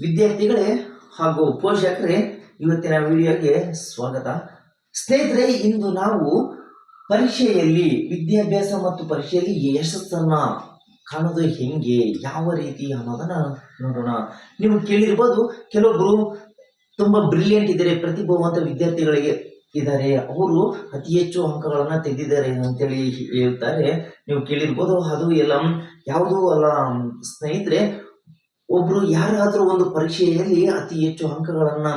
ವಿದ್ಯಾರ್ಥಿಗಳೇ ಹಾಗೂ ಪೋಷಕರೇ, ಇವತ್ತಿನ ವಿಡಿಯೋಗೆ ಸ್ವಾಗತ. ಸ್ನೇಹಿತರೆ, ಇಂದು ನಾವು ಪರೀಕ್ಷೆಯಲ್ಲಿ ವಿದ್ಯಾಭ್ಯಾಸ ಮತ್ತು ಪರೀಕ್ಷೆಯಲ್ಲಿ ಯಶಸ್ಸನ್ನು ಕಾಣೋದು ಹೆಂಗೆ, ಯಾವ ರೀತಿ ಅನ್ನೋದನ್ನು ನೋಡೋಣ. ನೀವು ಕೇಳಿರ್ಬೋದು ಕೆಲವೊಬ್ಬರು ತುಂಬಾ ಬ್ರಿಲಿಯಂಟ್ ಇದ್ದಾರೆ, ಪ್ರತಿಭಾವಂತ ವಿದ್ಯಾರ್ಥಿಗಳಿಗೆ ಇದ್ದಾರೆ. ಅವರು ಅತಿ ಹೆಚ್ಚು ಅಂಕಗಳನ್ನು ತೆಗೆದಿದ್ದಾರೆ ಅಂತೇಳಿ ಹೇಳ್ತಾರೆ. ನೀವು ಕೇಳಿರ್ಬೋದು, ಅದು ಎಲ್ಲ ಯಾವುದೂ ಅಲ್ಲ. ಸ್ನೇಹಿತರೆ ಒಬ್ರು ಯಾರಾದರೂ ಒಂದು ಪರೀಕ್ಷೆಯಲ್ಲಿ ಅತಿ ಹೆಚ್ಚು ಅಂಕಗಳನ್ನು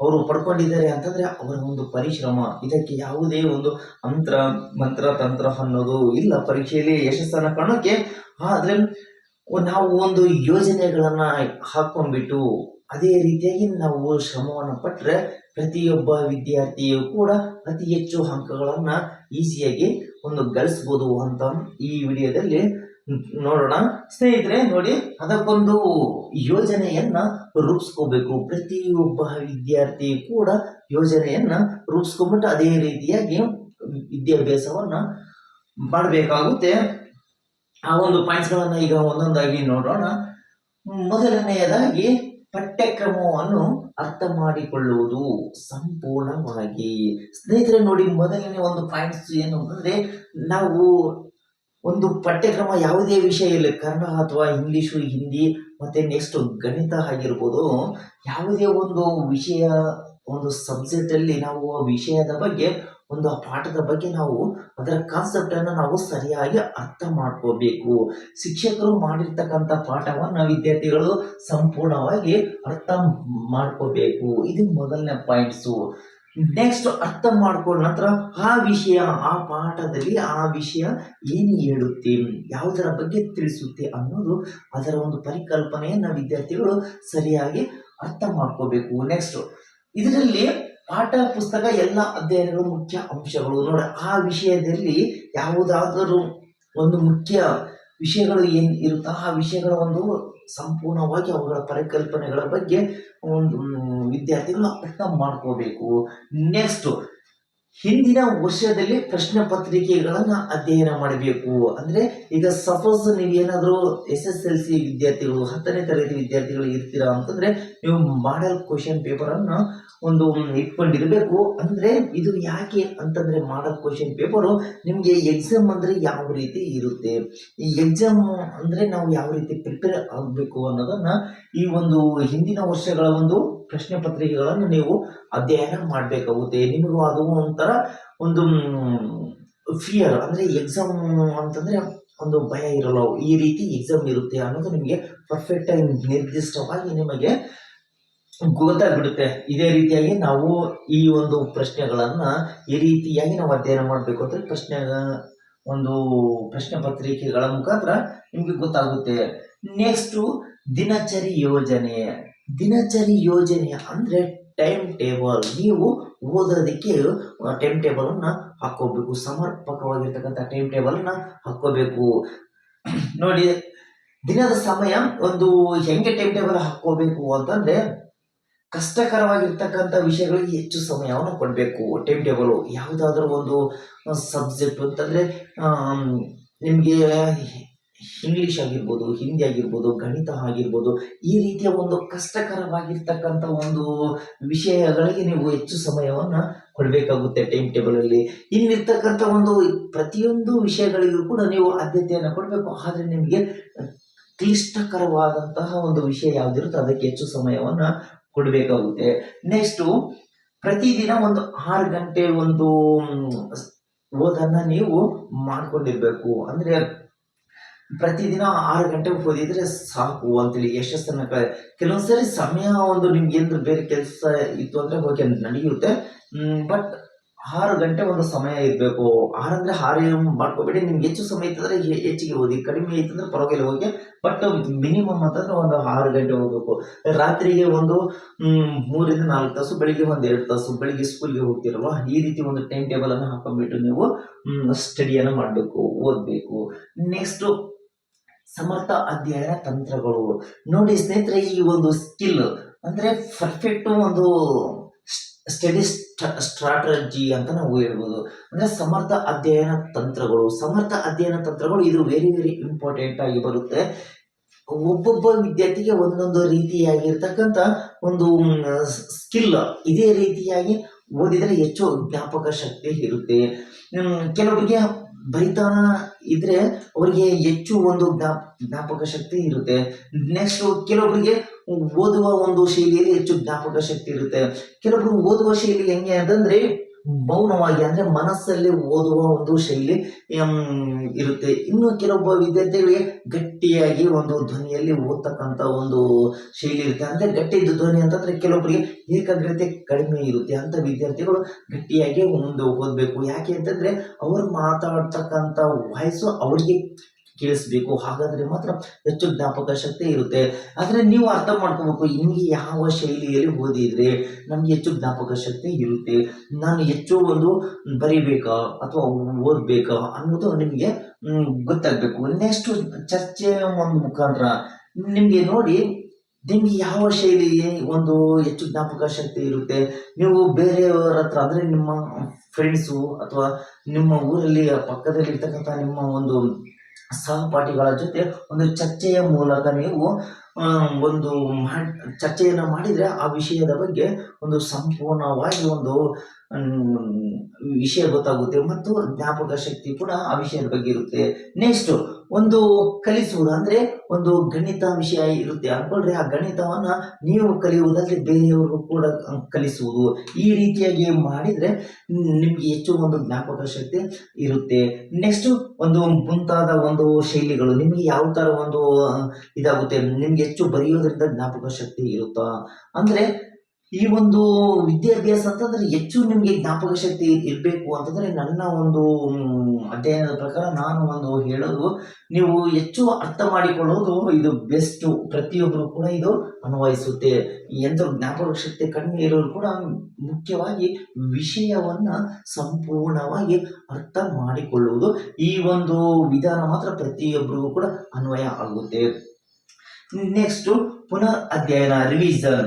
ಅವರು ಪಡ್ಕೊಂಡಿದ್ದಾರೆ ಅಂತಂದ್ರೆ ಅವರ ಒಂದು ಪರಿಶ್ರಮ. ಇದಕ್ಕೆ ಯಾವುದೇ ಒಂದು ಮಂತ್ರ ಮಂತ್ರ, ತಂತ್ರ ಅನ್ನೋದು ಇಲ್ಲ. ಪರೀಕ್ಷೆಯಲ್ಲಿ ಯಶಸ್ಸನ್ನು ಕಾಣೋಕೆ ಆದ್ರೆ ನಾವು ಒಂದು ಯೋಜನೆಗಳನ್ನ ಹಾಕೊಂಡ್ಬಿಟ್ಟು ಅದೇ ರೀತಿಯಾಗಿ ನಾವು ಶ್ರಮವನ್ನು ಪಟ್ಟರೆ ಪ್ರತಿಯೊಬ್ಬ ವಿದ್ಯಾರ್ಥಿಯು ಕೂಡ ಅತಿ ಹೆಚ್ಚು ಅಂಕಗಳನ್ನು ಈಸಿಯಾಗಿ ಒಂದು ಗಳಿಸ್ಬೋದು ಅಂತ ಈ ವಿಡಿಯೋದಲ್ಲಿ ನೋಡೋಣ. ಸ್ನೇಹಿತರೆ, ನೋಡಿ, ಅದಕ್ಕೊಂದು ಯೋಜನೆಯನ್ನ ರೂಪಿಸ್ಕೋಬೇಕು. ಪ್ರತಿಯೊಬ್ಬ ವಿದ್ಯಾರ್ಥಿ ಕೂಡ ಯೋಜನೆಯನ್ನ ರೂಪಿಸ್ಕೊಂಡ್ಬಿಟ್ಟು ಅದೇ ರೀತಿಯಾಗಿ ವಿದ್ಯಾಭ್ಯಾಸವನ್ನ ಮಾಡಬೇಕಾಗುತ್ತೆ. ಆ ಒಂದು ಪಾಯಿಂಟ್ಸ್ಗಳನ್ನ ಈಗ ಒಂದೊಂದಾಗಿ ನೋಡೋಣ. ಮೊದಲನೆಯದಾಗಿ ಪಠ್ಯಕ್ರಮವನ್ನು ಅರ್ಥ ಮಾಡಿಕೊಳ್ಳುವುದು ಸಂಪೂರ್ಣವಾಗಿ. ಸ್ನೇಹಿತರೆ, ನೋಡಿ, ಮೊದಲನೇ ಒಂದು ಪಾಯಿಂಟ್ಸ್ ಏನು ಅಂತಂದ್ರೆ, ನಾವು ಒಂದು ಪಠ್ಯಕ್ರಮ ಯಾವುದೇ ವಿಷಯ ಇಲ್ಲ ಕನ್ನಡ ಅಥವಾ ಇಂಗ್ಲೀಷು ಹಿಂದಿ ಮತ್ತೆ ನೆಕ್ಸ್ಟ್ ಗಣಿತ ಆಗಿರ್ಬೋದು, ಯಾವುದೇ ಒಂದು ವಿಷಯ, ಒಂದು ಸಬ್ಜೆಕ್ಟಲ್ಲಿ ನಾವು ಆ ವಿಷಯದ ಬಗ್ಗೆ, ಒಂದು ಆ ಪಾಠದ ಬಗ್ಗೆ ನಾವು ಅದರ ಕಾನ್ಸೆಪ್ಟ್ ಅನ್ನು ನಾವು ಸರಿಯಾಗಿ ಅರ್ಥ ಮಾಡ್ಕೋಬೇಕು. ಶಿಕ್ಷಕರು ಮಾಡಿರ್ತಕ್ಕಂಥ ಪಾಠವನ್ನ ವಿದ್ಯಾರ್ಥಿಗಳು ಸಂಪೂರ್ಣವಾಗಿ ಅರ್ಥ ಮಾಡ್ಕೋಬೇಕು. ಇದು ಮೊದಲನೇ ಪಾಯಿಂಟ್ಸು ನೆಕ್ಸ್ಟ್ ಅರ್ಥ ಮಾಡ್ಕೊಂಡ ನಂತರ ಆ ವಿಷಯ, ಆ ಪಾಠದಲ್ಲಿ ಆ ವಿಷಯ ಏನು ಹೇಳುತ್ತೆ ಯಾವುದರ ಬಗ್ಗೆ ತಿಳಿಸುತ್ತೆ ಅನ್ನೋದು ಅದರ ಒಂದು ಪರಿಕಲ್ಪನೆಯನ್ನ ವಿದ್ಯಾರ್ಥಿಗಳು ಸರಿಯಾಗಿ ಅರ್ಥ ಮಾಡ್ಕೋಬೇಕು. ನೆಕ್ಸ್ಟ್ ಇದರಲ್ಲಿ ಪಾಠ, ಪುಸ್ತಕ ಎಲ್ಲ ಅಧ್ಯಯನಗಳು ಮುಖ್ಯ ಅಂಶಗಳು. ನೋಡಿ, ಆ ವಿಷಯದಲ್ಲಿ ಯಾವುದಾದರೂ ಒಂದು ಮುಖ್ಯ ವಿಷಯಗಳು ಏನು ಇರುತ್ತೋ ಆ ವಿಷಯಗಳ ಒಂದು ಸಂಪೂರ್ಣವಾಗಿ ಅವುಗಳ ಪರಿಕಲ್ಪನೆಗಳ ಬಗ್ಗೆ ಒಂದು ವಿದ್ಯಾರ್ಥಿಗಳು ಅರ್ಥ ಮಾಡ್ಕೋಬೇಕು. ನೆಕ್ಸ್ಟ್ ಹಿಂದಿನ ವರ್ಷದಲ್ಲಿ ಪ್ರಶ್ನೆ ಪತ್ರಿಕೆಗಳನ್ನ ಅಧ್ಯಯನ ಮಾಡಬೇಕು. ಅಂದ್ರೆ ಈಗ ಸಪೋಸ್ ನೀವೇನಾದ್ರೂ ಎಸ್ ಎಸ್ ಎಲ್ ಸಿ ವಿದ್ಯಾರ್ಥಿಗಳು, ಹತ್ತನೇ ತರಗತಿ ವಿದ್ಯಾರ್ಥಿಗಳು ಇರ್ತೀರಾ ಅಂತಂದ್ರೆ ನೀವು ಮಾಡೆಲ್ ಕ್ವಶನ್ ಪೇಪರ್ ಅನ್ನ ಒಂದು ಇಟ್ಕೊಂಡಿರ್ಬೇಕು. ಅಂದ್ರೆ ಇದು ಯಾಕೆ ಅಂತಂದ್ರೆ ಮಾಡಲ್ ಕ್ವಶನ್ ಪೇಪರು ನಿಮ್ಗೆ ಎಕ್ಸಾಮ್ ಅಂದ್ರೆ ಯಾವ ರೀತಿ ಇರುತ್ತೆ? ಈ ಎಕ್ಸಾಮ್ ಅಂದ್ರೆ ನಾವು ಯಾವ ರೀತಿ ಪ್ರಿಪೇರ್ ಆಗಬೇಕು ಅನ್ನೋದನ್ನ ಈ ಒಂದು ಹಿಂದಿನ ವರ್ಷಗಳ ಒಂದು ಪ್ರಶ್ನೆ ಪತ್ರಿಕೆಗಳನ್ನು ನೀವು ಅಧ್ಯಯನ ಮಾಡಬೇಕಾಗುತ್ತೆ. ನಿಮಗೂ ಅದು ಒಂಥರ ಒಂದು ಫಿಯರ್ ಅಂದರೆ ಎಕ್ಸಾಮ್ ಅಂತಂದರೆ ಒಂದು ಭಯ ಇರಲ್ಲ. ಈ ರೀತಿ ಎಕ್ಸಾಮ್ ಇರುತ್ತೆ ಅನ್ನೋದು ನಿಮಗೆ ಪರ್ಫೆಕ್ಟ್ ಆಗಿ ನಿರ್ದಿಷ್ಟವಾಗಿ ನಿಮಗೆ ಗೊತ್ತಾಗ್ಬಿಡುತ್ತೆ. ಇದೇ ರೀತಿಯಾಗಿ ನಾವು ಈ ಒಂದು ಪ್ರಶ್ನೆಗಳನ್ನು ಈ ರೀತಿಯಾಗಿ ನಾವು ಅಧ್ಯಯನ ಮಾಡಬೇಕು ಅಂದ್ರೆ ಪ್ರಶ್ನೆ, ಒಂದು ಪ್ರಶ್ನೆ ಪತ್ರಿಕೆಗಳ ಮುಖಾಂತರ ನಿಮಗೆ ಗೊತ್ತಾಗುತ್ತೆ. ನೆಕ್ಸ್ಟ್ ದಿನಚರಿ ಯೋಜನೆ. ದಿನಚರಿ ಯೋಜನೆ ಅಂದರೆ ಟೈಮ್ ಟೇಬಲ್ ನೀವು ಓದೋದಕ್ಕೆ ಟೈಮ್ ಟೇಬಲನ್ನು ಹಾಕ್ಕೋಬೇಕು ಸಮರ್ಪಕವಾಗಿರ್ತಕ್ಕಂಥ ಟೈಮ್ ಟೇಬಲನ್ನು ಹಾಕ್ಕೋಬೇಕು ನೋಡಿ, ದಿನದ ಸಮಯ ಒಂದು ಹೆಂಗೆ ಟೈಮ್ ಟೇಬಲ್ ಹಾಕೋಬೇಕು ಅಂತಂದರೆ, ಕಷ್ಟಕರವಾಗಿರ್ತಕ್ಕಂಥ ವಿಷಯಗಳಿಗೆ ಹೆಚ್ಚು ಸಮಯವನ್ನು ಕೊಡಬೇಕು. ಟೈಮ್ ಟೇಬಲು ಯಾವುದಾದ್ರೂ ಒಂದು ಸಬ್ಜೆಕ್ಟ್ ಅಂತಂದರೆ ನಿಮಗೆ ಇಂಗ್ಲೀಷ್ ಆಗಿರ್ಬೋದು ಹಿಂದಿ ಆಗಿರ್ಬೋದು ಗಣಿತ ಆಗಿರ್ಬೋದು ಈ ರೀತಿಯ ಒಂದು ಕಷ್ಟಕರವಾಗಿರ್ತಕ್ಕಂಥ ಒಂದು ವಿಷಯಗಳಿಗೆ ನೀವು ಹೆಚ್ಚು ಸಮಯವನ್ನು ಕೊಡಬೇಕಾಗುತ್ತೆ ಟೈಮ್ ಟೇಬಲಲ್ಲಿ ಇನ್ನಿರ್ತಕ್ಕಂಥ ಒಂದು ಪ್ರತಿಯೊಂದು ವಿಷಯಗಳಿಗೂ ಕೂಡ ನೀವು ಆದ್ಯತೆಯನ್ನು ಕೊಡಬೇಕು. ಆದರೆ ನಿಮಗೆ ಕ್ಲಿಷ್ಟಕರವಾದಂತಹ ಒಂದು ವಿಷಯ ಯಾವುದಿರುತ್ತೋ ಅದಕ್ಕೆ ಹೆಚ್ಚು ಸಮಯವನ್ನು ಕೊಡಬೇಕಾಗುತ್ತೆ. ನೆಕ್ಸ್ಟು ಪ್ರತಿದಿನ ಒಂದು ಆರು ಗಂಟೆ ಒಂದು ಓದನ್ನು ಓದನ್ನ ನೀವು ಮಾಡಿಕೊಂಡಿರಬೇಕು. ಅಂದ್ರೆ ಪ್ರತಿದಿನ ಆರು ಗಂಟೆಗೆ ಓದಿದ್ರೆ ಸಾಕು ಅಂತೇಳಿ ಯಶಸ್ಸನ್ನ ಕೆಲವೊಂದ್ಸರಿ ಸಮಯ ಒಂದು ನಿಮ್ಗೆ ಏನಾದ್ರು ಬೇರೆ ಕೆಲಸ ಇತ್ತು ಅಂದ್ರೆ ಓಕೆ ನಡೆಯುತ್ತೆ. ಬಟ್ ಆರು ಗಂಟೆ ಒಂದು ಸಮಯ ಇರಬೇಕು. ಆರಂದ್ರೆ ಆರು ಮಾಡ್ಕೋಬೇಡಿ. ನಿಮ್ಗೆ ಹೆಚ್ಚು ಸಮಯ ಇತ್ತಂದ್ರೆ ಹೆಚ್ಚಿಗೆ ಓದಿ. ಕಡಿಮೆ ಇತ್ತಂದ್ರೆ ಪರವಾಗಿಲ್ಲ ಹೋಗಿ. ಬಟ್ ಮಿನಿಮಮ್ ಅಂತಂದ್ರೆ ಒಂದು ಆರು ಗಂಟೆ ಹೋಗ್ಬೇಕು ರಾತ್ರಿಗೆ ಒಂದು ಮೂರಿಂದ ನಾಲ್ಕು ತಾಸು, ಬೆಳಿಗ್ಗೆ ಒಂದು ಎರಡು ತಾಸು, ಬೆಳಿಗ್ಗೆ ಸ್ಕೂಲ್ಗೆ ಹೋಗ್ತಿರಲ್ವ? ಈ ರೀತಿ ಒಂದು ಟೈಮ್ ಟೇಬಲ್ ಅನ್ನು ಹಾಕೊಂಡ್ಬಿಟ್ಟು ನೀವು ಸ್ಟಡಿಯನ್ನು ಮಾಡಬೇಕು, ಓದಬೇಕು. ನೆಕ್ಸ್ಟ್ ಸಮರ್ಥ ಅಧ್ಯಯನ ತಂತ್ರಗಳು. ನೋಡಿ ಸ್ನೇಹಿತರೆ, ಈ ಒಂದು ಸ್ಕಿಲ್ ಅಂದ್ರೆ ಪರ್ಫೆಕ್ಟ್ ಒಂದು ಸ್ಟಡಿ ಸ್ಟ್ರಾಟಜಿ ಅಂತ ನಾವು ಹೇಳ್ಬೋದು. ಅಂದ್ರೆ ಸಮರ್ಥ ಅಧ್ಯಯನ ತಂತ್ರಗಳು. ಸಮರ್ಥ ಅಧ್ಯಯನ ತಂತ್ರಗಳು ಇದು ವೆರಿ ವೆರಿ ಇಂಪಾರ್ಟೆಂಟ್ ಆಗಿ ಬರುತ್ತೆ. ಒಬ್ಬೊಬ್ಬ ವಿದ್ಯಾರ್ಥಿಗೆ ಒಂದೊಂದು ರೀತಿಯಾಗಿರ್ತಕ್ಕಂಥ ಒಂದು ಸ್ಕಿಲ್ ಇದೇ ರೀತಿಯಾಗಿ ಓದಿದರೆ ಹೆಚ್ಚು ಜ್ಞಾಪಕ ಶಕ್ತಿ ಇರುತ್ತೆ. ಕೆಲವರಿಗೆ ಬರಿತಾ ಇದ್ರೆ ಅವರಿಗೆ ಹೆಚ್ಚು ಒಂದು ಜ್ಞಾಪ, ಜ್ಞಾಪಕ ಶಕ್ತಿ ಇರುತ್ತೆ. ನೆಕ್ಸ್ಟ್ ಕೆಲವೊಬ್ಬರಿಗೆ ಓದುವ ಒಂದು ಶೈಲಿಯಲ್ಲಿ ಹೆಚ್ಚು ಜ್ಞಾಪಕ ಶಕ್ತಿ ಇರುತ್ತೆ. ಕೆಲವೊಬ್ರು ಓದುವ ಶೈಲಿ ಹೆಂಗೆ ಅಂತಂದ್ರೆ ಮೌನವಾಗಿ ಅಂದ್ರೆ ಮನಸ್ಸಲ್ಲಿ ಓದುವ ಒಂದು ಶೈಲಿ ಇರುತ್ತೆ. ಇನ್ನು ಕೆಲವೊಬ್ಬ ವಿದ್ಯಾರ್ಥಿಗಳಿಗೆ ಗಟ್ಟಿಯಾಗಿ ಒಂದು ಧ್ವನಿಯಲ್ಲಿ ಓದ್ತಕ್ಕಂಥ ಒಂದು ಶೈಲಿ ಇರುತ್ತೆ. ಅಂದ್ರೆ ಗಟ್ಟಿ ಧ್ವನಿ ಅಂತಂದ್ರೆ ಕೆಲವೊಬ್ಬರಿಗೆ ಏಕಾಗ್ರತೆ ಕಡಿಮೆ ಇರುತ್ತೆ. ಅಂತ ವಿದ್ಯಾರ್ಥಿಗಳು ಗಟ್ಟಿಯಾಗಿ ಒಂದು ಓದಬೇಕು. ಯಾಕೆ ಅಂತಂದ್ರೆ ಅವ್ರು ಮಾತಾಡ್ತಕ್ಕಂಥ ವಾಯ್ಸು ಅವರಿಗೆ ಕೇಳಿಸ್ಬೇಕು ಹಾಗಾದ್ರೆ ಮಾತ್ರ ಹೆಚ್ಚು ಜ್ಞಾಪಕ ಶಕ್ತಿ ಇರುತ್ತೆ. ಆದರೆ ನೀವು ಅರ್ಥ ಮಾಡ್ಕೋಬೇಕು ನಿಮಗೆ ಯಾವ ಶೈಲಿಯಲ್ಲಿ ಓದಿದ್ರೆ ನಮ್ಗೆ ಹೆಚ್ಚು ಜ್ಞಾಪಕ ಶಕ್ತಿ ಇರುತ್ತೆ. ನಾನು ಹೆಚ್ಚು ಒಂದು ಬರಿಬೇಕಾ ಅಥವಾ ಓದಬೇಕಾ ಅನ್ನೋದು ನಿಮಗೆ ಗೊತ್ತಾಗಬೇಕು. ನೆಕ್ಸ್ಟ್ ಚರ್ಚೆ ಒಂದು ಮುಖಾಂತರ. ನಿಮಗೆ ನೋಡಿ, ನಿಮಗೆ ಯಾವ ಶೈಲಿ ಒಂದು ಹೆಚ್ಚು ಜ್ಞಾಪಕ ಶಕ್ತಿ ಇರುತ್ತೆ? ನೀವು ಬೇರೆಯವರ ಹತ್ರ, ಅಂದರೆ ನಿಮ್ಮ ಫ್ರೆಂಡ್ಸು ಅಥವಾ ನಿಮ್ಮ ಊರಲ್ಲಿ ಪಕ್ಕದಲ್ಲಿ ಇರ್ತಕ್ಕಂಥ ನಿಮ್ಮ ಒಂದು ಸಹಪಾಠಿಗಳ ಜೊತೆ ಒಂದು ಚರ್ಚೆಯ ಮೂಲಕ ನೀವು ಒಂದು ಚರ್ಚೆಯನ್ನು ಮಾಡಿದರೆ ಆ ವಿಷಯದ ಬಗ್ಗೆ ಒಂದು ಸಂಪೂರ್ಣವಾಗಿ ಒಂದು ವಿಷಯ ಗೊತ್ತಾಗುತ್ತೆ ಮತ್ತು ಜ್ಞಾಪಕ ಶಕ್ತಿ ಕೂಡ ಆ ವಿಷಯದ ಬಗ್ಗೆ ಇರುತ್ತೆ. ನೆಕ್ಸ್ಟ್ ಒಂದು ಕಲಿಸುವುದು ಅಂದರೆ ಒಂದು ಗಣಿತ ವಿಷಯ ಇರುತ್ತೆ. ಅನ್ಕೊಳ್ರಿ ಆ ಗಣಿತವನ್ನ ನೀವು ಕಲಿಯುವುದಲ್ಲದೆ ಬೇರೆಯವರು ಕೂಡ ಕಲಿಸುವುದು. ಈ ರೀತಿಯಾಗಿ ಮಾಡಿದರೆ ನಿಮಗೆ ಹೆಚ್ಚು ಒಂದು ಜ್ಞಾಪಕ ಶಕ್ತಿ ಇರುತ್ತೆ. ನೆಕ್ಸ್ಟ್ ಒಂದು ಮುಂತಾದ ಒಂದು ಶೈಲಿಗಳು. ನಿಮಗೆ ಯಾವ ಥರ ಒಂದು ಇದಾಗುತ್ತೆ? ನಿಮ್ಗೆ ಹೆಚ್ಚು ಬರೆಯೋದ್ರಿಂದ ಜ್ಞಾಪಕ ಶಕ್ತಿ ಇರುತ್ತಾ? ಅಂದರೆ ಈ ಒಂದು ವಿದ್ಯಾಭ್ಯಾಸ ಅಂತಂದ್ರೆ ಹೆಚ್ಚು ನಿಮಗೆ ಜ್ಞಾಪಕ ಶಕ್ತಿ ಇರಬೇಕು ಅಂತಂದ್ರೆ ನನ್ನ ಒಂದು ಅಧ್ಯಯನದ ಪ್ರಕಾರ ನಾನು ಒಂದು ಹೇಳೋದು, ನೀವು ಹೆಚ್ಚು ಅರ್ಥ ಮಾಡಿಕೊಳ್ಳೋದು ಇದು ಬೆಸ್ಟ್ ಪ್ರತಿಯೊಬ್ಬರು ಕೂಡ ಇದು ಅನ್ವಯಿಸುತ್ತೆ. ಎಂತ ಜ್ಞಾಪಕ ಶಕ್ತಿ ಕಡಿಮೆ ಇರೋರು ಕೂಡ ಮುಖ್ಯವಾಗಿ ವಿಷಯವನ್ನ ಸಂಪೂರ್ಣವಾಗಿ ಅರ್ಥ ಮಾಡಿಕೊಳ್ಳುವುದು ಈ ಒಂದು ವಿಧಾನ ಮಾತ್ರ ಪ್ರತಿಯೊಬ್ಬರಿಗೂ ಕೂಡ ಅನ್ವಯ ಆಗುತ್ತೆ. ನೆಕ್ಸ್ಟ್ ಪುನರ್ ಅಧ್ಯಯನ ರಿವಿಸನ್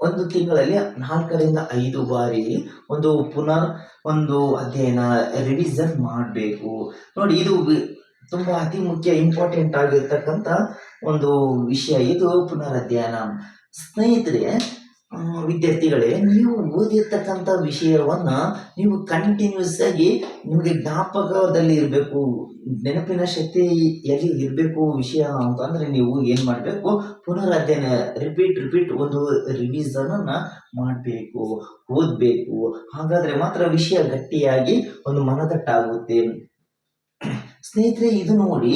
ಒಂದು ತಿಂಗಳಲ್ಲಿ ನಾಲ್ಕರಿಂದ ಐದು ಬಾರಿ ಒಂದು ಪುನರ್ ಒಂದು ಅಧ್ಯಯನ ರಿವಿಸನ್ ಮಾಡಬೇಕು. ನೋಡಿ, ಇದು ತುಂಬ ಅತಿ ಮುಖ್ಯ ಇಂಪಾರ್ಟೆಂಟ್ ಆಗಿರ್ತಕ್ಕಂಥ ಒಂದು ವಿಷಯ. ಇದು ಪುನರ್ ಅಧ್ಯಯನ ಸ್ನೇಹಿತರೆ ವಿದ್ಯಾರ್ಥಿಗಳೇ, ನೀವು ಓದಿರ್ತಕ್ಕಂಥ ವಿಷಯವನ್ನು ನೀವು ಕಂಟಿನ್ಯೂಸ್ ಆಗಿ ನಿಮಗೆ ಜ್ಞಾಪಕದಲ್ಲಿ ಇರಬೇಕು. ನೆನಪಿನ ಶಕ್ತಿ ಎಲ್ಲಿ ಇರಬೇಕು ವಿಷಯ ಅಂತಂದರೆ ನೀವು ಏನು ಮಾಡಬೇಕು? ಪುನರ್ ಅಧ್ಯಯನ ರಿಪೀಟ್ ರಿಪೀಟ್ ಒಂದು ರಿವಿಸನನ್ನು ಮಾಡಬೇಕು, ಓದಬೇಕು. ಹಾಗಾದರೆ ಮಾತ್ರ ವಿಷಯ ಗಟ್ಟಿಯಾಗಿ ಒಂದು ಮನದಟ್ಟಾಗುತ್ತೆ. ಸ್ನೇಹಿತರೆ, ಇದು ನೋಡಿ,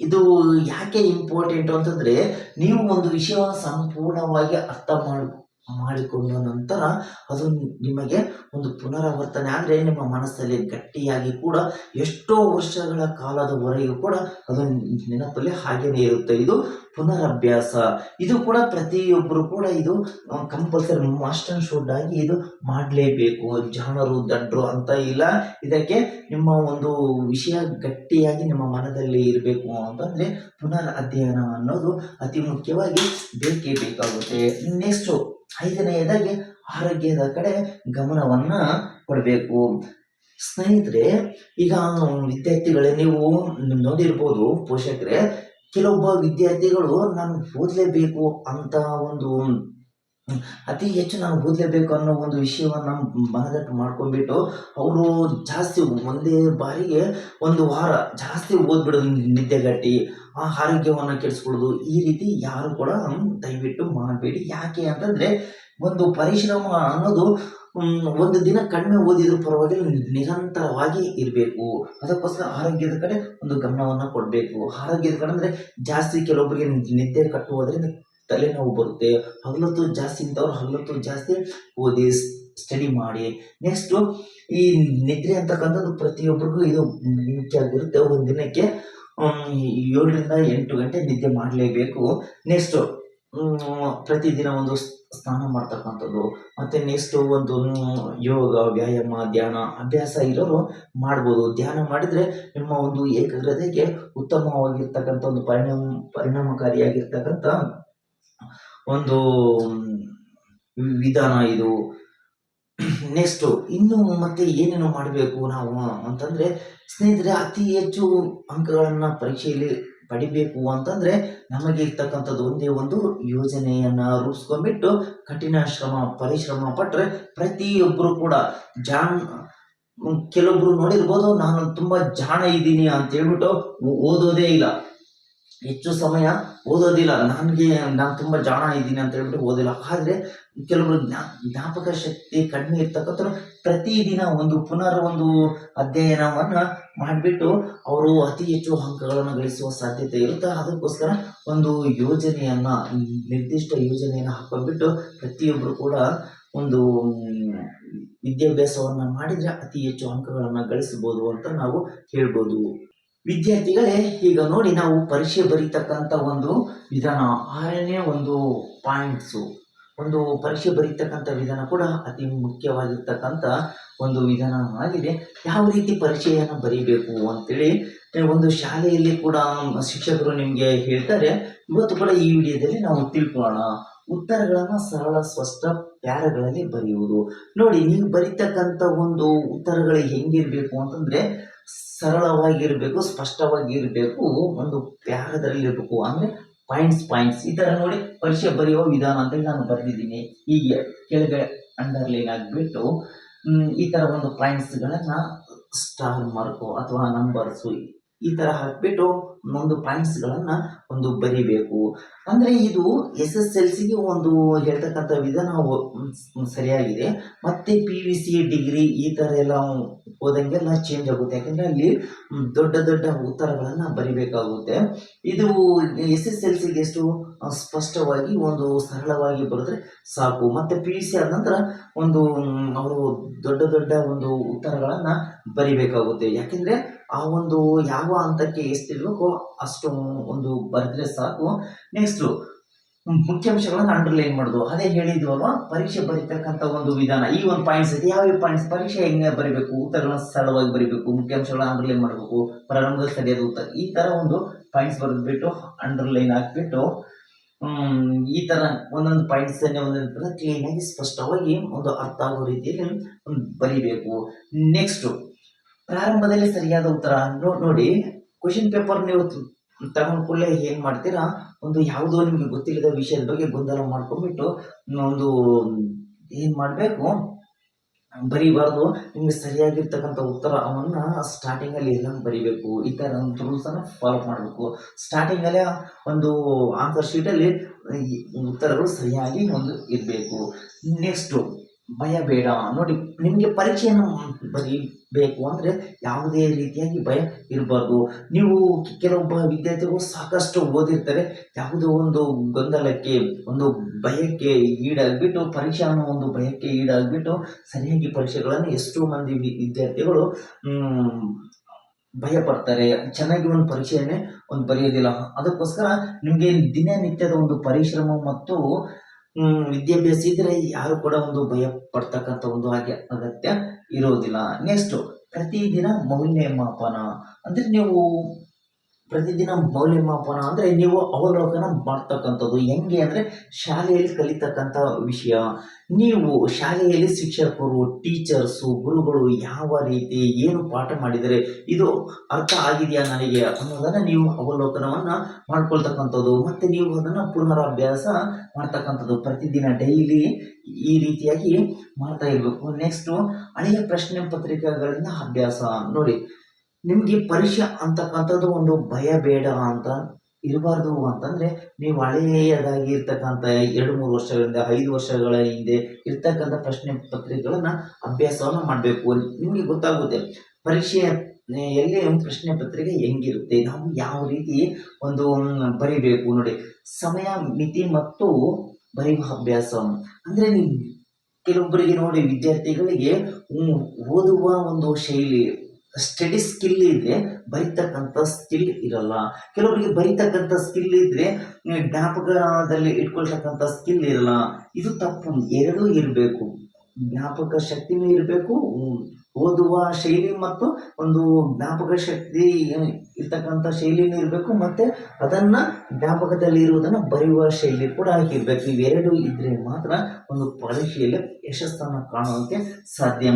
ಇದು ಯಾಕೆ ಇಂಪಾರ್ಟೆಂಟ್ ಅಂತಂದ್ರೆ, ನೀವು ಒಂದು ವಿಷಯವನ್ನು ಸಂಪೂರ್ಣವಾಗಿ ಅರ್ಥ ಮಾಡಿ ಮಾಡಿಕೊಂಡ ನಂತರ ಅದು ನಿಮಗೆ ಒಂದು ಪುನರಾವರ್ತನೆ. ಆದರೆ ನಿಮ್ಮ ಮನಸ್ಸಲ್ಲಿ ಗಟ್ಟಿಯಾಗಿ ಕೂಡ ಎಷ್ಟೋ ವರ್ಷಗಳ ಕಾಲದವರೆಗೂ ಕೂಡ ಅದು ನೆನಪಲ್ಲಿ ಹಾಗೇನೇ ಇರುತ್ತೆ. ಇದು ಪುನರಭ್ಯಾಸ. ಇದು ಕೂಡ ಪ್ರತಿಯೊಬ್ಬರು ಕೂಡ ಇದು ಕಂಪಲ್ಸರಿ ಮಾಸ್ಟರ್ ಶುಡ್ ಆಗಿ ಇದು ಮಾಡಲೇಬೇಕು. ಜಾಣರು, ದಡ್ರು ಅಂತ ಇಲ್ಲ. ಇದಕ್ಕೆ ನಿಮ್ಮ ಒಂದು ವಿಷಯ ಗಟ್ಟಿಯಾಗಿ ನಿಮ್ಮ ಮನದಲ್ಲಿ ಇರಬೇಕು ಅಂತಂದರೆ ಪುನರ್ ಅಧ್ಯಯನ ಅನ್ನೋದು ಅತಿ ಮುಖ್ಯವಾಗಿ ಬೇಕೇ ಬೇಕಾಗುತ್ತೆ. ನೆಕ್ಸ್ಟು ಐದನೆಯದಾಗಿ ಆರೋಗ್ಯದ ಕಡೆ ಗಮನವನ್ನ ಕೊಡಬೇಕು. ಸ್ನೇಹಿತರೆ, ಈಗ ವಿದ್ಯಾರ್ಥಿಗಳೇ, ನೀವು ನೋಡಿರ್ಬೋದು ಪೋಷಕರೇ, ಕೆಲವೊಬ್ಬ ವಿದ್ಯಾರ್ಥಿಗಳು, ನಾನು ಓದಲೇಬೇಕು ಅಂತ ಒಂದು ಅತಿ ಹೆಚ್ಚು ನಾನು ಓದಲೇಬೇಕು ಅನ್ನೋ ಒಂದು ವಿಷಯವನ್ನು ಮನದಟ್ಟು ಮಾಡ್ಕೊಂಡ್ಬಿಟ್ಟು ಅವರು ಜಾಸ್ತಿ ಒಂದೇ ಬಾರಿಗೆ ಒಂದು ವಾರ ಜಾಸ್ತಿ ಓದ್ಬಿಡೋದು ನಿದ್ದೆಗಟ್ಟಿ ಆ ಆರೋಗ್ಯವನ್ನು ಕೆಡಿಸ್ಕೊಳ್ಳೋದು ಈ ರೀತಿ ಯಾರು ಕೂಡ ದಯವಿಟ್ಟು ಮಾಡಬೇಡಿ. ಯಾಕೆ ಅಂತಂದರೆ ಒಂದು ಪರಿಶ್ರಮ ಅನ್ನೋದು ಒಂದು ದಿನ ಕಡಿಮೆ ಓದಿದ್ರು ಪರವಾಗಿಲ್ಲ ನಿರಂತರವಾಗಿ ಇರಬೇಕು. ಅದಕ್ಕೋಸ್ಕರ ಆರೋಗ್ಯದ ಕಡೆ ಒಂದು ಗಮನವನ್ನು ಕೊಡಬೇಕು. ಆರೋಗ್ಯದ ಕಡೆ ಅಂದರೆ ಜಾಸ್ತಿ ಕೆಲವೊಬ್ಬರಿಗೆ ನಿದ್ದೆ ಕಟ್ಟುವುದರಿಂದ ತಲೆನೋವು ಬರುತ್ತೆ, ಹಗಲೊತ್ತು ಜಾಸ್ತಿ ಇಂಥವ್ರು ಹಗಲೊತ್ತು ಜಾಸ್ತಿ ಓದಿ ಸ್ಟಡಿ ಮಾಡಿ. ನೆಕ್ಸ್ಟು ಈ ನಿದ್ರೆ ಅಂತಕ್ಕಂಥದ್ದು ಪ್ರತಿಯೊಬ್ಬರಿಗೂ ಇದು ಮುಖ್ಯ ಆಗಿರುತ್ತೆ ಒಂದು ದಿನಕ್ಕೆ ಏಳರಿಂದ ಎಂಟು ಗಂಟೆ ನಿದ್ದೆ ಮಾಡಲೇಬೇಕು. ನೆಕ್ಸ್ಟು ಪ್ರತಿದಿನ ಒಂದು ಸ್ನಾನ ಮಾಡ್ತಕ್ಕಂಥದ್ದು. ಮತ್ತು ನೆಕ್ಸ್ಟು ಒಂದು ಯೋಗ, ವ್ಯಾಯಾಮ, ಧ್ಯಾನ, ಅಭ್ಯಾಸ ಇರೋರು ಮಾಡ್ಬೋದು. ಧ್ಯಾನ ಮಾಡಿದರೆ ನಿಮ್ಮ ಒಂದು ಏಕಾಗ್ರತೆಗೆ ಉತ್ತಮವಾಗಿರ್ತಕ್ಕಂಥ ಒಂದು ಪರಿಣಾಮ, ಪರಿಣಾಮಕಾರಿಯಾಗಿರ್ತಕ್ಕಂಥ ಒಂದು ವಿಧಾನ ಇದು. ನೆಕ್ಸ್ಟ್ ಇನ್ನು ಮತ್ತೆ ಏನೇನು ಮಾಡಬೇಕು ನಾವು ಅಂತಂದರೆ, ಸ್ನೇಹಿತರೆ, ಅತಿ ಹೆಚ್ಚು ಅಂಕಗಳನ್ನು ಪರೀಕ್ಷೆಯಲ್ಲಿ ಪಡಿಬೇಕು ಅಂತಂದ್ರೆ, ನಮಗೆ ಇರ್ತಕ್ಕಂಥದ್ದು ಒಂದೇ ಒಂದು ಯೋಜನೆಯನ್ನ ರೂಪಿಸ್ಕೊಂಡ್ಬಿಟ್ಟು ಕಠಿಣ ಶ್ರಮ, ಪರಿಶ್ರಮ ಪಟ್ಟರೆ ಪ್ರತಿಯೊಬ್ಬರು ಕೂಡ ಜಾಣ್, ಕೆಲವೊಬ್ರು ನೋಡಿರ್ಬೋದು, ನಾನು ತುಂಬಾ ಜಾಣ ಇದ್ದೀನಿ ಅಂತ ಹೇಳ್ಬಿಟ್ಟು ಓದೋದೇ ಇಲ್ಲ. ಹೆಚ್ಚು ಸಮಯ ಓದೋದಿಲ್ಲ. ನನಗೆ, ನಾನು ತುಂಬ ಜಾಣ ಇದ್ದೀನಿ ಅಂತ ಹೇಳ್ಬಿಟ್ಟು ಓದಿಲ್ಲ. ಆದರೆ ಕೆಲವರು ಜ್ಞಾ, ಜ್ಞಾಪಕ ಶಕ್ತಿ ಕಡಿಮೆ ಇರ್ತಕ್ಕಂಥವ್ರು ಪ್ರತಿದಿನ ಒಂದು ಪುನರ್ ಒಂದು ಅಧ್ಯಯನವನ್ನು ಮಾಡಿಬಿಟ್ಟು ಅವರು ಅತಿ ಹೆಚ್ಚು ಅಂಕಗಳನ್ನು ಗಳಿಸುವ ಸಾಧ್ಯತೆ ಇರುತ್ತೆ. ಅದಕ್ಕೋಸ್ಕರ ಒಂದು ಯೋಜನೆಯನ್ನು, ನಿರ್ದಿಷ್ಟ ಯೋಜನೆಯನ್ನು ಹಾಕೊಂಡ್ಬಿಟ್ಟು ಪ್ರತಿಯೊಬ್ಬರು ಕೂಡ ಒಂದು, ವಿದ್ಯಾಭ್ಯಾಸವನ್ನು ಮಾಡಿದರೆ ಅತಿ ಹೆಚ್ಚು ಅಂಕಗಳನ್ನು ಗಳಿಸ್ಬೋದು ಅಂತ ನಾವು ಹೇಳ್ಬೋದು. ವಿದ್ಯಾರ್ಥಿಗಳೇ, ಈಗ ನೋಡಿ ನಾವು ಪರೀಕ್ಷೆ ಬರೀತಕ್ಕಂಥ ಒಂದು ವಿಧಾನ, ಆರನೇ ಒಂದು ಪಾಯಿಂಟ್ಸು ಒಂದು ಪರೀಕ್ಷೆ ಬರೀತಕ್ಕಂಥ ವಿಧಾನ ಕೂಡ ಅತಿ ಮುಖ್ಯವಾಗಿರ್ತಕ್ಕಂಥ ಒಂದು ವಿಧಾನ ಆಗಿದೆ ಯಾವ ರೀತಿ ಪರೀಕ್ಷೆಯನ್ನು ಬರೀಬೇಕು ಅಂತೇಳಿ ಒಂದು ಶಾಲೆಯಲ್ಲಿ ಕೂಡ ಶಿಕ್ಷಕರು ನಿಮಗೆ ಹೇಳ್ತಾರೆ. ಇವತ್ತು ಕೂಡ ಈ ವಿಡಿಯೋದಲ್ಲಿ ನಾವು ತಿಳ್ಕೊಳ್ಳೋಣ. ಉತ್ತರಗಳನ್ನು ಸರಳ, ಸ್ಪಷ್ಟ ಪ್ಯಾರಗಳಲ್ಲಿ ಬರೆಯುವುದು. ನೋಡಿ, ನೀವು ಬರೀತಕ್ಕಂಥ ಒಂದು ಉತ್ತರಗಳು ಹೆಂಗಿರಬೇಕು ಅಂತಂದ್ರೆ ಸರಳವಾಗಿರಬೇಕು, ಸ್ಪಷ್ಟವಾಗಿರಬೇಕು, ಒಂದು ಪ್ಯಾರದಲ್ಲಿರಬೇಕು. ಅಂದರೆ ಪಾಯಿಂಟ್ಸ್ ಪಾಯಿಂಟ್ಸ್ ಈ ಥರ ನೋಡಿ ಪರೀಕ್ಷೆ ಬರೆಯುವ ವಿಧಾನ ಅಂತೇಳಿ ನಾನು ಬರೆದಿದ್ದೀನಿ. ಹೀಗೆ ಕೆಳಗಡೆ ಅಂಡರ್ಲೈನ್ ಆಗಿಬಿಟ್ಟು ಈ ಥರ ಒಂದು ಪಾಯಿಂಟ್ಸ್ಗಳನ್ನು ಸ್ಟಾರ್ ಮಾರ್ಕು ಅಥವಾ ನಂಬರ್ಸು ಈ ಥರ ಹಾಕಿಬಿಟ್ಟು ಒಂದು ಪಾಯಿಂಟ್ಸ್ಗಳನ್ನು ಒಂದು ಬರಿಬೇಕು. ಅಂದರೆ ಇದು ಎಸ್ ಎಸ್ ಎಲ್ ಸಿಗೆ ಒಂದು ಹೇಳ್ತಕ್ಕಂಥ ವಿಧಾನ ಸರಿಯಾಗಿದೆ. ಮತ್ತು ಪಿ ವಿ ಸಿ ಡಿಗ್ರಿ ಈ ಥರ ಎಲ್ಲ ಹೋದಂಗೆಲ್ಲ ಚೇಂಜ್ ಆಗುತ್ತೆ. ಯಾಕಂದರೆ ಅಲ್ಲಿ ದೊಡ್ಡ ದೊಡ್ಡ ಉತ್ತರಗಳನ್ನು ಬರಿಬೇಕಾಗುತ್ತೆ. ಇದು ಎಸ್ ಎಸ್ ಎಲ್ ಸಿಗೆ ಎಷ್ಟು ಸ್ಪಷ್ಟವಾಗಿ ಒಂದು ಸರಳವಾಗಿ ಬರೆದ್ರೆ ಸಾಕು. ಮತ್ತು ಪಿ ಯು ಸಿ ಆದ ನಂತರ ಒಂದು ಅವರು ದೊಡ್ಡ ದೊಡ್ಡ ಒಂದು ಉತ್ತರಗಳನ್ನು ಬರಿಬೇಕಾಗುತ್ತೆ. ಯಾಕೆಂದರೆ ಆ ಒಂದು ಯಾವ ಹಂತಕ್ಕೆ ಎಷ್ಟಿರಬೇಕೋ ಅಷ್ಟು ಒಂದು ಬರೆದ್ರೆ ಸಾಕು. ನೆಕ್ಸ್ಟು ಮುಖ್ಯಾಂಶಗಳನ್ನು ಅಂಡರ್ಲೈನ್ ಮಾಡೋದು. ಅದೇ ಹೇಳಿದ್ವಲ್ವಾ ಪರೀಕ್ಷೆ ಬರೀತಕ್ಕಂಥ ಒಂದು ವಿಧಾನ. ಈ ಒಂದು ಪಾಯಿಂಟ್ಸ್ ಇದೆ ಯಾವ ಪಾಯಿಂಟ್ಸ್ ಪರೀಕ್ಷೆ ಹೆಂಗೆ ಬರೀಬೇಕು? ಉತ್ತರಗಳನ್ನ ಸರಳವಾಗಿ ಬರೀಬೇಕು. ಮುಖ್ಯಾಂಶಗಳನ್ನ ಅಂಡರ್ಲೈನ್ ಮಾಡಬೇಕು. ಪ್ರಾರಂಭದಲ್ಲಿ ಸರಿಯಾದ ಉತ್ತರ. ಈ ಥರ ಒಂದು ಪಾಯಿಂಟ್ಸ್ ಬರೆದ್ಬಿಟ್ಟು ಅಂಡರ್ಲೈನ್ ಹಾಕ್ಬಿಟ್ಟು ಈ ಥರ ಒಂದೊಂದು ಪಾಯಿಂಟ್ಸ್ ಒಂದೊಂದು ಕ್ಲೀನಾಗಿ ಸ್ಪಷ್ಟವಾಗಿ ಒಂದು ಅರ್ಥ ಆಗೋ ರೀತಿಯಲ್ಲಿ ಒಂದು ಬರಿಬೇಕು. ನೆಕ್ಸ್ಟು ಪ್ರಾರಂಭದಲ್ಲಿ ಸರಿಯಾದ ಉತ್ತರ. ನೋಡಿ ಕ್ವಶನ್ ಪೇಪರ್ ನೀವು ತಗೊಂಡ್ ಕೂಡಲೇ ಏನು ಮಾಡ್ತೀರಾ? ಒಂದು ಯಾವುದೋ ನಿಮಗೆ ಗೊತ್ತಿಲ್ಲದ ವಿಷಯದ ಬಗ್ಗೆ ಗೊಂದಲ ಮಾಡ್ಕೊಂಡ್ಬಿಟ್ಟು ಒಂದು, ಏನು ಮಾಡಬೇಕು? ಬರೀಬಾರ್ದು, ನಿಮಗೆ ಸರಿಯಾಗಿರ್ತಕ್ಕಂಥ ಉತ್ತರ ಅವನ್ನ ಸ್ಟಾರ್ಟಿಂಗಲ್ಲಿ ಎಲ್ಲ ಬರಿಬೇಕು. ಈ ಥರ ಒಂದು ರೂಲ್ಸನ್ನು ಫಾಲೋ ಮಾಡಬೇಕು. ಸ್ಟಾರ್ಟಿಂಗಲ್ಲೇ ಒಂದು ಆನ್ಸರ್ ಶೀಟಲ್ಲಿ ಉತ್ತರಗಳು ಸರಿಯಾಗಿ ಒಂದು ಇರಬೇಕು. ನೆಕ್ಸ್ಟು ಭಯ ಬೇಡ. ನೋಡಿ, ನಿಮಗೆ ಪರೀಕ್ಷೆಯನ್ನು ಬರೀಬೇಕು ಅಂದರೆ ಯಾವುದೇ ರೀತಿಯಾಗಿ ಭಯ ಇರಬಾರ್ದು. ನೀವು ಕೆಲವೊಬ್ಬ ವಿದ್ಯಾರ್ಥಿಗಳು ಸಾಕಷ್ಟು ಓದಿರ್ತಾರೆ. ಯಾವುದೋ ಒಂದು ಗೊಂದಲಕ್ಕೆ, ಒಂದು ಭಯಕ್ಕೆ ಈಡಾಗಿಬಿಟ್ಟು ಪರೀಕ್ಷೆ ಅನ್ನೋ ಒಂದು ಭಯಕ್ಕೆ ಈಡಾಗಿಬಿಟ್ಟು ಸರಿಯಾಗಿ ಪರೀಕ್ಷೆಗಳನ್ನು ಎಷ್ಟೋ ಮಂದಿ ವಿದ್ಯಾರ್ಥಿಗಳು ಭಯಪಡ್ತಾರೆ. ಭಯ ಪಡ್ತಾರೆ ಚೆನ್ನಾಗಿ ಒಂದು ಪರೀಕ್ಷೆಯನ್ನೇ ಒಂದು ಬರೆಯೋದಿಲ್ಲ. ಅದಕ್ಕೋಸ್ಕರ ನಿಮಗೆ ದಿನನಿತ್ಯದ ಒಂದು ಪರಿಶ್ರಮ ಮತ್ತು ವಿದ್ಯಾಭ್ಯಾಸ ಇದ್ದರೆ ಯಾರು ಕೂಡ ಒಂದು ಭಯ ಪಡ್ತಕ್ಕಂಥ ಒಂದು ಹಾಗೆ ಅಗತ್ಯ ಇರೋದಿಲ್ಲ. ನೆಕ್ಸ್ಟು ಪ್ರತಿದಿನ ಮೌಲ್ಯಮಾಪನ. ಅಂದರೆ ನೀವು ಪ್ರತಿದಿನ ಮೌಲ್ಯಮಾಪನ ಅಂದರೆ ನೀವು ಅವಲೋಕನ ಮಾಡ್ತಕ್ಕಂಥದ್ದು. ಹೆಂಗೆ ಅಂದರೆ ಶಾಲೆಯಲ್ಲಿ ಕಲಿತಕ್ಕಂಥ ವಿಷಯ. ನೀವು ಶಾಲೆಯಲ್ಲಿ ಶಿಕ್ಷಕರು, ಟೀಚರ್ಸು, ಗುರುಗಳು ಯಾವ ರೀತಿ ಏನು ಪಾಠ ಮಾಡಿದರೆ ಇದು ಅರ್ಥ ಆಗಿದೆಯಾ ನನಗೆ ಅನ್ನೋದನ್ನು ನೀವು ಅವಲೋಕನವನ್ನು ಮಾಡ್ಕೊಳ್ತಕ್ಕಂಥದ್ದು. ಮತ್ತು ನೀವು ಅದನ್ನು ಪುನರಾಭ್ಯಾಸ ಮಾಡ್ತಕ್ಕಂಥದ್ದು. ಪ್ರತಿದಿನ ಡೈಲಿ ಈ ರೀತಿಯಾಗಿ ಮಾಡ್ತಾ ಇರಬೇಕು. ನೆಕ್ಸ್ಟು ಹಳೆಯ ಪ್ರಶ್ನೆ ಪತ್ರಿಕೆಗಳಿಂದ ಅಭ್ಯಾಸ. ನೋಡಿ ನಿಮಗೆ ಪರೀಕ್ಷೆ ಅಂತಕ್ಕಂಥದ್ದು ಒಂದು ಭಯ ಬೇಡ ಅಂತ ಇರಬಾರ್ದು ಅಂತಂದರೆ ನೀವು ಹಳೆಯದಾಗಿ ಇರ್ತಕ್ಕಂಥ ಎರಡು ಮೂರು ವರ್ಷಗಳಿಂದ, ಐದು ವರ್ಷಗಳ ಹಿಂದೆ ಇರ್ತಕ್ಕಂಥ ಪ್ರಶ್ನೆ ಪತ್ರಿಕೆಗಳನ್ನು ಅಭ್ಯಾಸವನ್ನು ಮಾಡಬೇಕು. ನಿಮಗೆ ಗೊತ್ತಾಗುತ್ತೆ, ಪರೀಕ್ಷೆ ಎಲ್ಲಿ ಪ್ರಶ್ನೆ ಪತ್ರಿಕೆ ಹೆಂಗಿರುತ್ತೆ, ನಾವು ಯಾವ ರೀತಿ ಒಂದು ಬರೀಬೇಕು ನೋಡಿ. ಸಮಯ, ಮಿತಿ ಮತ್ತು ಬರೆಯುವ ಅಭ್ಯಾಸ ಅಂದರೆ ಕೆಲವೊಬ್ಬರಿಗೆ ನೋಡಿ, ವಿದ್ಯಾರ್ಥಿಗಳಿಗೆ ಓದುವ ಒಂದು ಶೈಲಿ ಸ್ಟಡಿ ಸ್ಕಿಲ್ ಇದ್ರೆ ಬರಿತಕ್ಕಂಥ ಸ್ಕಿಲ್ ಇರಲ್ಲ. ಕೆಲವರಿಗೆ ಬರಿತಕ್ಕಂಥ ಸ್ಕಿಲ್ ಇದ್ರೆ ಜ್ಞಾಪಕದಲ್ಲಿ ಇಟ್ಕೊಳ್ತಕ್ಕಂಥ ಸ್ಕಿಲ್ ಇರಲ್ಲ. ಇದು ತಪ್ಪು. ಎರಡೂ ಇರಬೇಕು. ಜ್ಞಾಪಕ ಶಕ್ತಿನೂ ಇರಬೇಕು. ಓದುವ ಶೈಲಿ ಮತ್ತು ಒಂದು ಜ್ಞಾಪಕ ಶಕ್ತಿ ಇರ್ತಕ್ಕಂಥ ಶೈಲಿನೂ ಇರಬೇಕು. ಮತ್ತು ಅದನ್ನು ಜ್ಞಾಪಕದಲ್ಲಿ ಇರುವುದನ್ನು ಬರೆಯುವ ಶೈಲಿ ಕೂಡ ಇರಬೇಕು. ಇವೆರಡು ಇದ್ದರೆ ಮಾತ್ರ ಒಂದು ಪರೀಕ್ಷೆಯಲ್ಲಿ ಯಶಸ್ಸನ್ನು ಕಾಣುವಂತೆ ಸಾಧ್ಯ.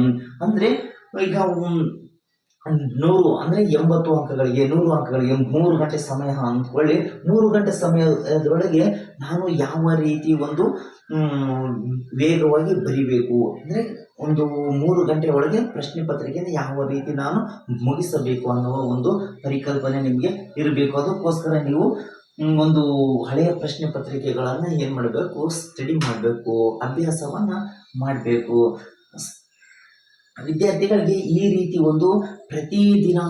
ಅಂದರೆ ಈಗ ನೂರು ಅಂದರೆ ಎಂಬತ್ತು ಅಂಕಗಳಿಗೆ, ನೂರು ಅಂಕಗಳಿಗೆ ಮೂರು ಗಂಟೆ ಸಮಯ ಅಂದ್ಕೊಳ್ಳಿ. ಮೂರು ಗಂಟೆ ಸಮಯದೊಳಗೆ ನಾನು ಯಾವ ರೀತಿ ಒಂದು ವೇಗವಾಗಿ ಬರಿಬೇಕು? ಅಂದರೆ ಒಂದು ಮೂರು ಗಂಟೆ ಒಳಗೆ ಪ್ರಶ್ನೆ ಪತ್ರಿಕೆಯನ್ನು ಯಾವ ರೀತಿ ನಾನು ಮುಗಿಸಬೇಕು ಅನ್ನೋ ಒಂದು ಪರಿಕಲ್ಪನೆ ನಿಮಗೆ ಇರಬೇಕು. ಅದಕ್ಕೋಸ್ಕರ ನೀವು ಒಂದು ಹಳೆಯ ಪ್ರಶ್ನೆ ಪತ್ರಿಕೆಗಳನ್ನು ಏನು ಮಾಡಬೇಕು? ಸ್ಟಡಿ ಮಾಡಬೇಕು. ಅಭ್ಯಾಸವನ್ನು ಮಾಡಬೇಕು. ವಿದ್ಯಾರ್ಥಿಗಳಿಗೆ ಈ ರೀತಿ ಒಂದು ಪ್ರತಿದಿನ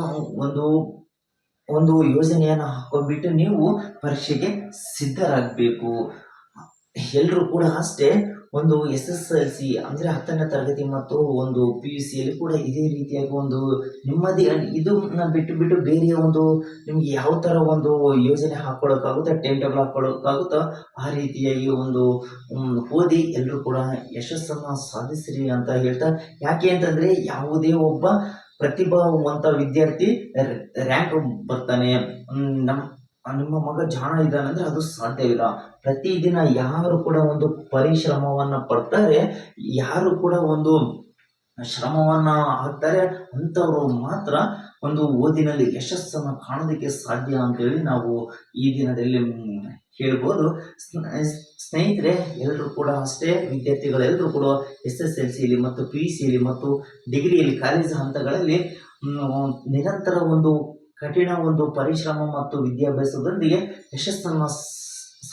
ಒಂದು ಒಂದು ಯೋಜನೆಯನ್ನು ಹಾಕೊಂಡ್ಬಿಟ್ಟು ನೀವು ಪರೀಕ್ಷೆಗೆ ಸಿದ್ಧರಾಗಬೇಕು. ಎಲ್ಲರೂ ಕೂಡ ಅಷ್ಟೇ ಒಂದು ಎಸ್ ಎಸ್ ಎಲ್ ಸಿ ಅಂದರೆ ಹತ್ತನೇ ತರಗತಿ ಮತ್ತು ಒಂದು ಪಿ ಯು ಸಿಯಲ್ಲಿ ಕೂಡ ಇದೇ ರೀತಿಯಾಗಿ ಒಂದು ನೆಮ್ಮದಿ ಇದು ಬಿಟ್ಟು ಬಿಟ್ಟು ಬೇರೆ ಒಂದು ನಿಮ್ಗೆ ಯಾವ ಥರ ಒಂದು ಯೋಜನೆ ಹಾಕ್ಕೊಳ್ಳೋಕ್ಕಾಗುತ್ತೆ ಟೈಮ್ ಟೇಬಲ್ ಹಾಕ್ಕೊಳ್ಳೋಕ್ಕಾಗುತ್ತೋ ಆ ರೀತಿಯಾಗಿ ಒಂದು ಓದಿ ಎಲ್ಲರೂ ಕೂಡ ಯಶಸ್ಸನ್ನು ಸಾಧಿಸ್ರಿ ಅಂತ ಹೇಳ್ತಾ, ಯಾಕೆ ಅಂತಂದರೆ ಯಾವುದೇ ಒಬ್ಬ ಪ್ರತಿಭಾವಂತ ವಿದ್ಯಾರ್ಥಿ ರ್ಯಾಂಕ್ ಬರ್ತಾನೆ. ನಮ್ಮ ನಿಮ್ಮ ಮಗ ಜಾಣ ಇದ್ದಾನೆ ಅಂದರೆ ಅದು ಸಾಧ್ಯವಿಲ್ಲ. ಪ್ರತಿದಿನ ಯಾರು ಕೂಡ ಒಂದು ಪರಿಶ್ರಮವನ್ನು ಪಡ್ತಾರೆ, ಯಾರು ಕೂಡ ಒಂದು ಶ್ರಮವನ್ನು ಹಾಕ್ತಾರೆ, ಅಂಥವರು ಮಾತ್ರ ಒಂದು ಓದಿನಲ್ಲಿ ಯಶಸ್ಸನ್ನು ಕಾಣೋದಕ್ಕೆ ಸಾಧ್ಯ ಅಂತೇಳಿ ನಾವು ಈ ದಿನದಲ್ಲಿ ಹೇಳ್ಬೋದು. ಸ್ನ- ಸ್ನೇಹಿತರೆ ಎಲ್ಲರೂ ಕೂಡ ಅಷ್ಟೇ ವಿದ್ಯಾರ್ಥಿಗಳೆಲ್ಲರೂ ಕೂಡ ಎಸ್ ಎಸ್ ಎಲ್ ಸಿಲಿ ಮತ್ತು ಪಿ ಯು ಸಿಲಿ ಮತ್ತು ಡಿಗ್ರಿಯಲ್ಲಿ ಕಾಲೇಜು ಹಂತಗಳಲ್ಲಿ ನಿರಂತರ ಒಂದು ಕಠಿಣ ಒಂದು ಪರಿಶ್ರಮ ಮತ್ತು ವಿದ್ಯಾಭ್ಯಾಸದೊಂದಿಗೆ ಯಶಸ್ಸನ್ನು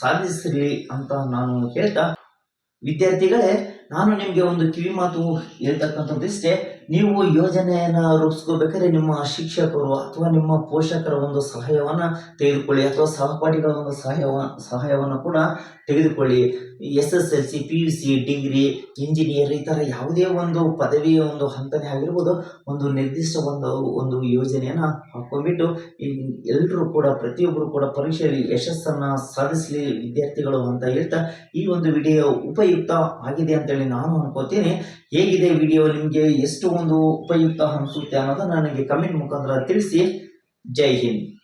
ಸಾಧಿಸಿರಲಿ ಸಾಧಿಸಿರಿ ಅಂತ ನಾನು ಹೇಳ್ತಾ, ವಿದ್ಯಾರ್ಥಿಗಳೇ, ನಾನು ನಿಮಗೆ ಒಂದು ಕಿವಿ ಮಾತು ಹೇಳ್ತಕ್ಕಂಥದ್ದು ಇಷ್ಟೇ ನೀವು ಯೋಜನೆಯನ್ನು ರೂಪಿಸ್ಕೋಬೇಕಾದ್ರೆ ನಿಮ್ಮ ಶಿಕ್ಷಕರು ಅಥವಾ ನಿಮ್ಮ ಪೋಷಕರ ಒಂದು ಸಹಾಯವನ್ನು ತೆಗೆದುಕೊಳ್ಳಿ ಅಥವಾ ಸಹಪಾಠಿಗಳ ಒಂದು ಸಹಾಯವ, ಸಹಾಯವನ್ನು ಕೂಡ ತೆಗೆದುಕೊಳ್ಳಿ. S S L C, P U C, degree, engineer ಈ ಥರ ಯಾವುದೇ ಒಂದು ಪದವಿಯ ಒಂದು ಹಂತನೇ ಆಗಿರ್ಬೋದು, ಒಂದು ನಿರ್ದಿಷ್ಟ ಒಂದು ಒಂದು ಯೋಜನೆಯನ್ನು ಹಾಕೊಂಡ್ಬಿಟ್ಟು ಎಲ್ಲರೂ ಕೂಡ ಪ್ರತಿಯೊಬ್ಬರು ಕೂಡ ಪರೀಕ್ಷೆಯಲ್ಲಿ ಯಶಸ್ಸನ್ನು ಸಾಧಿಸಲಿ ವಿದ್ಯಾರ್ಥಿಗಳು ಅಂತ ಹೇಳ್ತಾ ಈ ಒಂದು ವಿಡಿಯೋ ಉಪಯುಕ್ತ ಆಗಿದೆ ಅಂತೇಳಿ ನಾನು ಅನ್ಕೋತೀನಿ. ಹೇಗಿದೆ ವಿಡಿಯೋ, ನಿಮಗೆ ಎಷ್ಟು ಒಂದು ಉಪಯುಕ್ತ ಅನಿಸುತ್ತೆ ಅನ್ನೋದು ನನಗೆ ಕಮೆಂಟ್ ಮುಖಾಂತರ ತಿಳಿಸಿ. ಜೈ ಹಿಂದ್.